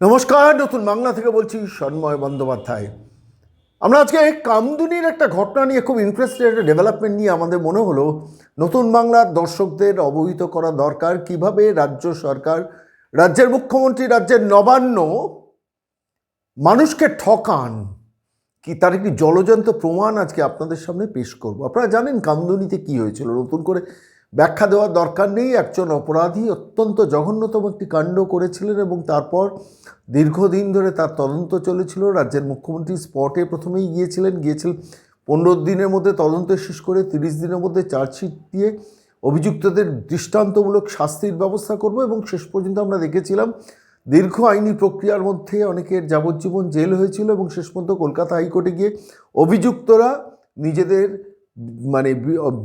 নমস্কার, নতুন বাংলা থেকে বলছি সন্ময় বন্দ্যোপাধ্যায়। আমরা আজকে কামদুনির একটা ঘটনা নিয়ে খুব ইন্টারেস্টেড একটা ডেভেলপমেন্ট নিয়ে আমাদের মনে হলো, নতুন বাংলার দর্শকদের অবহিত করা দরকার। কীভাবে রাজ্য সরকার, রাজ্যের মুখ্যমন্ত্রী, রাজ্যের নবান্ন মানুষকে ঠকান? কি তার একটি জলজন্ত প্রমাণ আজকে আপনাদের সামনে পেশ করব? আপনারা জানেন কামদুনিতে কি হয়েছিল? নতুন করে ব্যাখ্যা দেওয়ার দরকার নেই। একজন অপরাধী অত্যন্ত জঘন্যতম একটি কাণ্ড করেছিলেন এবং তারপর দীর্ঘদিন ধরে তার তদন্ত চলেছিল। রাজ্যের মুখ্যমন্ত্রী স্পটে প্রথমেই গিয়েছিলেন। গিয়েছিলেন পনেরো দিনের মধ্যে তদন্ত শেষ করে তিরিশ দিনের মধ্যে চার্জশিট দিয়ে অভিযুক্তদের দৃষ্টান্তমূলক শাস্তির ব্যবস্থা করব এবং শেষ পর্যন্ত আমরা দেখেছিলাম দীর্ঘ আইনি প্রক্রিয়ার মধ্যে অনেকের যাবজ্জীবন জেল হয়েছিল এবং শেষ পর্যন্ত কলকাতা হাইকোর্টে গিয়ে অভিযুক্তরা নিজেদের মানে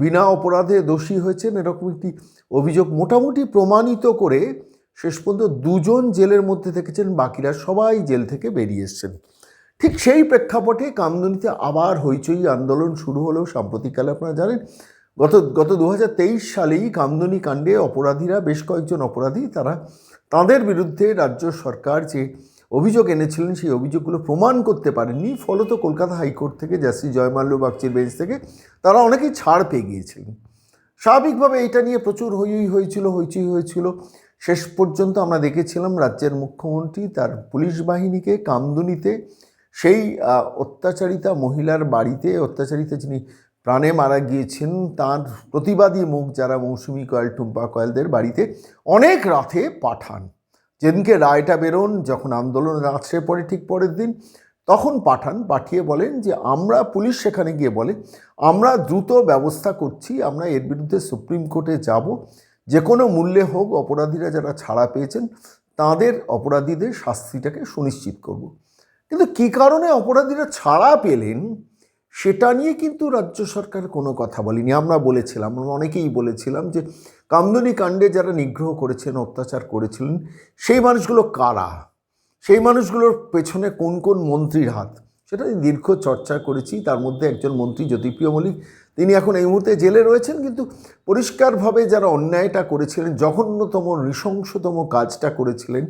বিনা অপরাধে দোষী হয়েছেন এরকম একটি অভিযোগ মোটামুটি প্রমাণিত করে শেষ পর্যন্ত দুজন জেলের মধ্যে থেকেছেন, বাকিরা সবাই জেল থেকে বেরিয়ে এসছেন। ঠিক সেই প্রেক্ষাপটে কামদুনিতে আবার হইচই আন্দোলন শুরু হলেও সাম্প্রতিককালে আপনারা জানেন, গত গত দু হাজার তেইশ সালেই কামদুনি কাণ্ডে অপরাধীরা, বেশ কয়েকজন অপরাধী তারা তাদের বিরুদ্ধে রাজ্য সরকার যে অভিযোগ এনেছিলেন, সেই অভিযোগগুলো প্রমাণ করতে পারেননি। ফলত কলকাতা হাইকোর্ট থেকে জাস্টিস জয়মাল্য বাগচির বেঞ্চ থেকে তারা অনেকেই ছাড় পেয়ে গিয়েছিলেন। স্বাভাবিকভাবে এটা নিয়ে প্রচুর হইই হয়েছিল, হইচই হয়েছিল। শেষ পর্যন্ত আমরা দেখেছিলাম রাজ্যের মুখ্যমন্ত্রী তার পুলিশ বাহিনীকে কামদুনিতে সেই অত্যাচারিতা মহিলার বাড়িতে, অত্যাচারিতা যিনি প্রাণে মারা গিয়েছেন, তার প্রতিবাদী মুখ যারা মৌসুমি কয়েল, টুম্পা কয়েলদের বাড়িতে অনেক রাতে পাঠান। যেদিনকে রায়টা বেরোন, যখন আন্দোলন আসে পরে ঠিক পরের দিন, তখন পাঠান, পাঠিয়ে বলেন যে আমরা পুলিশ সেখানে গিয়ে বলে, আমরা দ্রুত ব্যবস্থা করছি, আমরা এর বিরুদ্ধে সুপ্রিম কোর্টে যাব। যে কোনো মূল্যে হোক, অপরাধীরা যারা ছাড়া পেয়েছেন, তাদের অপরাধীদের শাস্তিটাকে সুনিশ্চিত করব। কিন্তু কী কারণে অপরাধীরা ছাড়া পেলেন? সেটা নিয়ে কিন্তু রাজ্য সরকার কোনো কথা বলেনি। আমরা বলেছিলাম, আমরা অনেকেই বলেছিলাম যে কামদুনি কাণ্ডে যারা নিগ্রহ করেছেন, অত্যাচার করেছিলেন, সেই মানুষগুলো কারা? সেই মানুষগুলোর পেছনে কোন কোন মন্ত্রীর হাত? সেটা দীর্ঘ চর্চা করেছি। তার মধ্যে একজন মন্ত্রী জ্যোতিপ্রিয় মল্লিক, তিনি এখন এই মুহূর্তে জেলে রয়েছেন, কিন্তু পরিষ্কারভাবে যারা অন্যায়টা করেছিলেন, জঘন্যতম, নৃশংসতম কাজটা করেছিলেন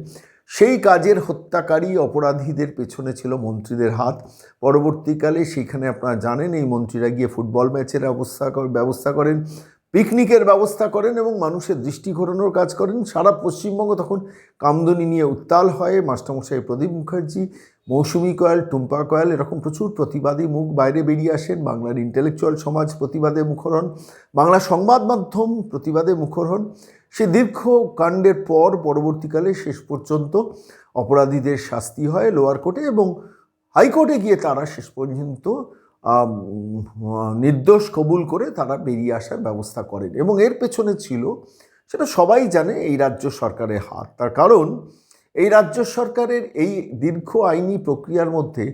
সেই কাজের হত্যাকারী অপরাধীদের পেছনে ছিল মন্ত্রীদের হাত। পরবর্তীকালে সেখানে আপনারা জানেন এই মন্ত্রীরা গিয়ে ফুটবল ম্যাচের অবস্থা ব্যবস্থা করেন। পিকনিকের ব্যবস্থা করেন এবং মানুষের দৃষ্টি ঘোরানোর কাজ করেন। সারা পশ্চিমবঙ্গ তখন কামদুনি নিয়ে উত্তাল হয়। মাস্টারমশাই প্রদীপ মুখার্জি, মৌসুমি কয়াল, টুম্পা কয়াল, এরকম প্রচুর প্রতিবাদী মুখ বাইরে বেরিয়ে আসেন। বাংলার ইন্টেলেকচুয়াল সমাজ প্রতিবাদে মুখর হন। বাংলা সংবাদ মাধ্যম প্রতিবাদে মুখর হন। সে দীর্ঘ কাণ্ডের পর পরবর্তীকালে শেষ পর্যন্ত অপরাধীদের শাস্তি হয় লোয়ার কোর্টে এবং হাইকোর্টে গিয়ে তারা শেষ পর্যন্ত নির্দোষ কবুল করে তারা বেরিয়ে আসার ব্যবস্থা করেন। এবং এর পেছনে ছিল, সেটা সবাই জানে, এই রাজ্য সরকারের হাত। তার কারণ, এই রাজ্য সরকারের এই দীর্ঘ আইনি প্রক্রিয়ার মধ্যে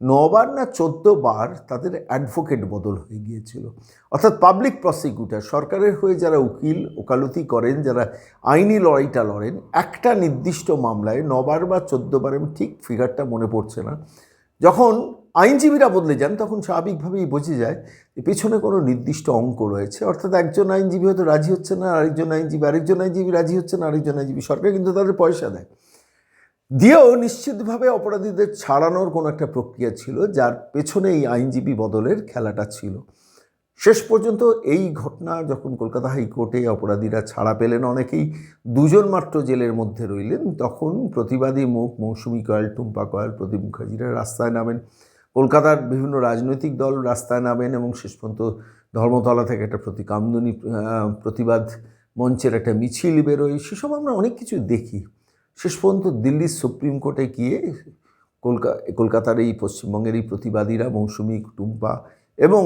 নবার না চোদ্দ বার তাদের অ্যাডভোকেট বদল হয়ে গিয়েছিল। অর্থাৎ পাবলিক প্রসিকিউটর, সরকারের হয়ে যারা উকিল, ওকালতি করেন, যারা আইনি লড়াইটা লড়েন, একটা নির্দিষ্ট মামলায় নবার বা চোদ্দ বার আমি ঠিক ফিগারটা মনে পড়ছে না, যখন আইনজীবীরা বদলে যান, তখন স্বাভাবিকভাবেই বোঝা যায় যে পেছনে কোনো নির্দিষ্ট অঙ্ক রয়েছে। অর্থাৎ একজন আইনজীবী হয়তো রাজি হচ্ছে না, আরেকজন আইনজীবী আরেকজন আইনজীবী রাজি হচ্ছে না, আরেকজন আইনজীবী, সরকার কিন্তু তাদের পয়সা দেয়। দিয়েও নিশ্চিতভাবে অপরাধীদের ছাড়ানোর কোনো একটা প্রক্রিয়া ছিল, যার পেছনে এই আইনজীবী বদলের খেলাটা ছিল। শেষ পর্যন্ত এই ঘটনা যখন কলকাতা হাইকোর্টে অপরাধীরা ছাড়া পেলেন, অনেকেই দুজন মাত্র জেলের মধ্যে রইলেন, তখন প্রতিবাদী মুখ মৌসুমি কয়াল, টুম্পা কয়াল, প্রদীপ মুখার্জিরা রাস্তায় নামেন। কলকাতার বিভিন্ন রাজনৈতিক দল রাস্তায় নামেন এবং শেষ পর্যন্ত ধর্মতলা থেকে একটা প্রতি কামদুনি প্রতিবাদ মঞ্চের একটা মিছিল বেরোয়। সেসব আমরা অনেক কিছু দেখি। শেষ পর্যন্ত দিল্লির সুপ্রিম কোর্টে গিয়ে কলকা, কলকাতার এই পশ্চিমবঙ্গের এই প্রতিবাদীরা মৌসুমি টুম্পা এবং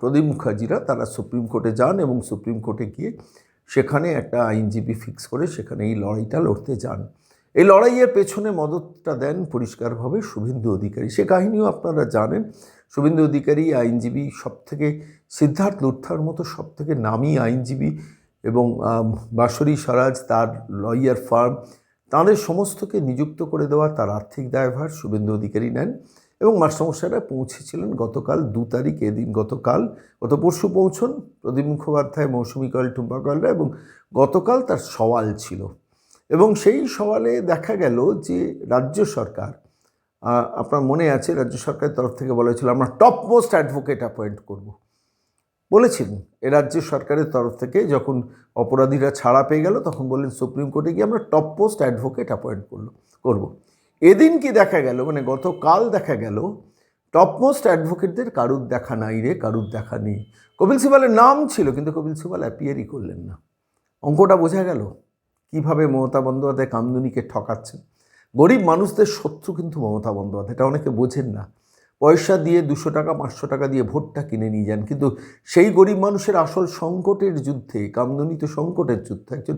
প্রদীপ মুখার্জিরা তারা সুপ্রিম কোর্টে যান এবং সুপ্রিম কোর্টে গিয়ে সেখানে একটা আইনজীবী ফিক্স করে সেখানে এই লড়াইটা লড়তে যান। এই লড়াইয়ের পেছনে মদতটা দেন পরিষ্কারভাবে শুভেন্দু অধিকারী। সে কাহিনীও আপনারা জানেন। শুভেন্দু অধিকারী আইনজীবী, সবথেকে সিদ্ধার্থ লুৎথার মতো সবথেকে নামী আইনজীবী এবং বাঁশরী স্বরাজ তার লয়ার ফার্ম, তাদের সমস্তকে নিযুক্ত করে দেওয়া তার আর্থিক দায়ভার শুভেন্দু অধিকারী নেন এবং মাস্টারমশাইরা পৌঁছেছিলেন গতকাল দু তারিখ এদিন গতকাল, গত পরশু পৌঁছন প্রদীপ মুখোপাধ্যায়, মৌসুমী কয়েল টুম্পা কয়েলরা এবং গতকাল তার সওয়াল ছিল। এবং সেই সওয়ালে দেখা গেল যে রাজ্য সরকার আপনার মনে আছে, রাজ্য সরকারের তরফ থেকে বলা হয়েছিল, আমরা টপ মোস্ট অ্যাডভোকেট অ্যাপয়েন্ট করব। বলেছেন, এ রাজ্য সরকারের তরফ থেকে যখন অপরাধীরা ছাড়া পেয়ে গেল, তখন বললেন সুপ্রিম কোর্টে গিয়ে আমরা টপ পোস্ট অ্যাডভোকেট অ্যাপয়েন্ট করল, করব। এদিন কি দেখা গেল মানে গতকাল দেখা গেল টপ মোস্ট অ্যাডভোকেটদের কারুর দেখা নাই রে, কারুর দেখা নেই। কপিল সিবালের নাম ছিল, কিন্তু কপিল সিবাল অ্যাপিয়ারই করলেন না। অঙ্কটা বোঝা গেল? কীভাবে মমতা বন্দ্যোপাধ্যায় কামদুনিকে ঠকাচ্ছেন? গরিব মানুষদের শত্রু কিন্তু মমতা বন্দ্যোপাধ্যায়, এটা অনেকে বোঝেন না। পয়সা দিয়ে দুশো টাকা, পাঁচশো টাকা দিয়ে ভোটটা কিনে নিয়ে যান, কিন্তু সেই গরিব মানুষের আসল সংকটের যুদ্ধে, কামদুনি তো সংকটের যুদ্ধে, একজন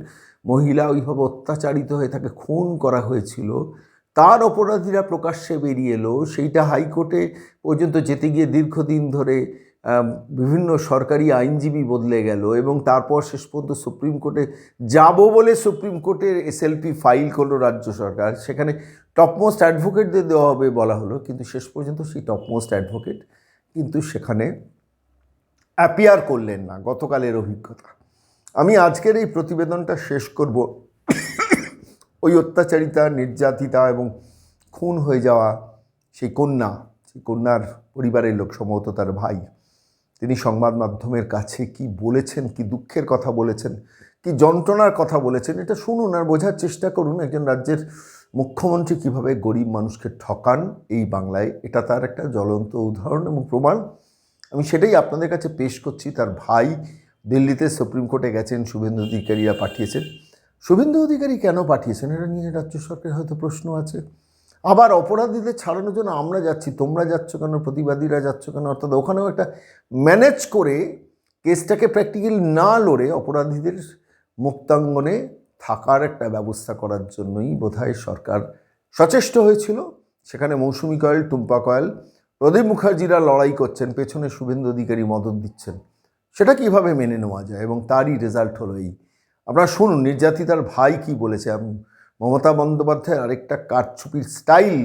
মহিলা ওইভাবে অত্যাচারিত হয়ে তাকে খুন করা হয়েছিল, তার অপরাধীরা প্রকাশ্যে বেরিয়ে এলো, সেইটা হাইকোর্টে পর্যন্ত যেতে গিয়ে দীর্ঘদিন ধরে বিভিন্ন সরকারি আইনজীবী বদলে গেল এবং তারপর শেষ পর্যন্ত সুপ্রিম কোর্টে যাব বলে সুপ্রিম কোর্টের এসএলপি ফাইল করল রাজ্য সরকার। সেখানে টপমোস্ট অ্যাডভোকেটদের দেওয়া হবে বলা হলো, কিন্তু শেষ পর্যন্ত সেই টপমোস্ট অ্যাডভোকেট কিন্তু সেখানে অ্যাপিয়ার করলেন না গতকালের অভিজ্ঞতা। আমি আজকের এই প্রতিবেদনটা শেষ করব। ওই অত্যাচারিতা, নির্যাতিতা এবং খুন হয়ে যাওয়া সেই কন্যা, সেই কন্যার পরিবারের লোক, সম্ভবত তার ভাই তিনি সংবাদ মাধ্যমের কাছে কি বলেছেন, কি দুঃখের কথা বলেছেন, কি যন্ত্রণার কথা বলেছেন, এটা শুনুন আর বোঝার চেষ্টা করুন একজন রাজ্যের মুখ্যমন্ত্রী কীভাবে গরিব মানুষকে ঠকান এই বাংলায়। এটা তার একটা জ্বলন্ত উদাহরণ এবং প্রমাণ। আমি সেটাই আপনাদের কাছে পেশ করছি। তার ভাই দিল্লিতে সুপ্রিম কোর্টে গেছেন, শুভেন্দু অধিকারীরা পাঠিয়েছেন। শুভেন্দু অধিকারী কেন পাঠিয়েছেন? এটা নিয়ে রাজ্য সরকারের হয়তো প্রশ্ন আছে। আবার অপরাধীদের ছাড়ানোর জন্য আমরা যাচ্ছি, তোমরা যাচ্ছ কেন, প্রতিবাদীরা যাচ্ছ কেন? অর্থাৎ ওখানেও একটা ম্যানেজ করে কেসটাকে প্র্যাকটিক্যাল না লড়ে অপরাধীদের মুক্তাঙ্গনে থাকার একটা ব্যবস্থা করার জন্যই বোধহয় সরকার সচেষ্ট হয়েছিল। সেখানে মৌসুমি কয়েল, টুম্পা কয়েল, প্রদীপ মুখার্জিরা লড়াই করছেন, পেছনে শুভেন্দু অধিকারী মদত দিচ্ছেন। সেটা কীভাবে মেনে নেওয়া যায় এবং তারই রেজাল্ট হলো এই? আপনারা শুনুন, নির্যাতিতার ভাই কি বলেছে? আমি মমতা বন্দ্যোপাধ্যায়ের আরেকটা কারচুপির স্টাইল,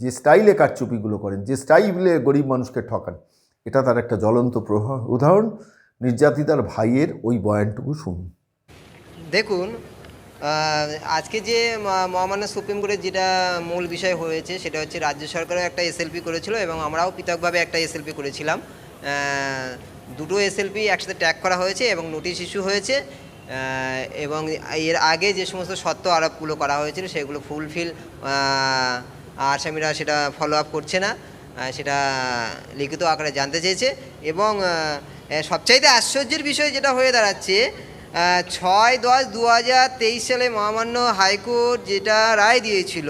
যে স্টাইলে কারচুপিগুলো করেন, যে স্টাইলে গরিব মানুষকে ঠকান, এটা তার একটা জ্বলন্ত প্রভাব উদাহরণ। নির্যাতিতার ভাইয়ের ওই বয়ানটুকু শুনুন। দেখুন আজকে যে মহামান্য সুপ্রিম কোর্টের যেটা মূল বিষয় হয়েছে, সেটা হচ্ছে রাজ্য সরকারও একটা এসএলপি করেছিল এবং আমরাও পৃথকভাবে একটা এসএলপি করেছিলাম। দুটো এসএলপি একসাথে ট্যাগ করা হয়েছে এবং নোটিশ ইস্যু হয়েছে। এবং এর আগে যে সমস্ত সত্য আরোপগুলো করা হয়েছিল, সেগুলো ফুলফিল আসামিরা সেটা ফলো আপ করছে না সেটা লিখিত আকারে জানতে চেয়েছে। এবং সবচাইতে আশ্চর্যের বিষয় যেটা হয়ে দাঁড়াচ্ছে ছয় দশ দু সালে মহামান্য হাইকোর্ট যেটা রায় দিয়েছিল,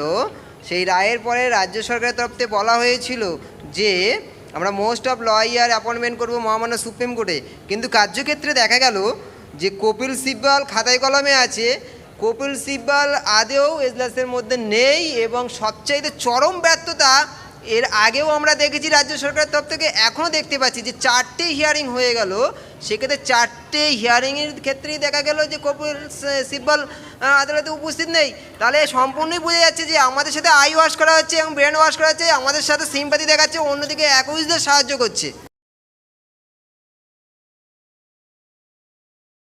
সেই রায়ের পরে রাজ্য সরকারের তরফ থেকে বলা হয়েছিল যে, আমরা মোস্ট অফ লয়ার অ্যাপয়েন্টমেন্ট করব মহামান্য সুপ্রিম কোর্টে। কিন্তু কার্যক্ষেত্রে দেখা গেল যে কপিল সিব্বল খাতায় কলমে আছে, কপিল সিব্বল আদেও এজলাসের মধ্যে নেই এবং সবচাইতে চরম ব্যর্থতা, এর আগেও আমরা দেখেছি রাজ্য সরকারের তরফ থেকে এখনও দেখতে পাচ্ছি যে চারটে হিয়ারিং হয়ে গেল। সেক্ষেত্রে চারটে হিয়ারিংয়ের ক্ষেত্রেই দেখা গেল যে কপিল সিব্বল আদালতে উপস্থিত নেই। তাহলে সম্পূর্ণই বোঝা যাচ্ছে যে আমাদের সাথে আই ওয়াশ করা হচ্ছে এবং ব্রেন ওয়াশ করা হচ্ছে, আমাদের সাথে সিম্পাতি দেখাচ্ছে, অন্যদিকে অ্যাকুইজদের সাহায্য করছে।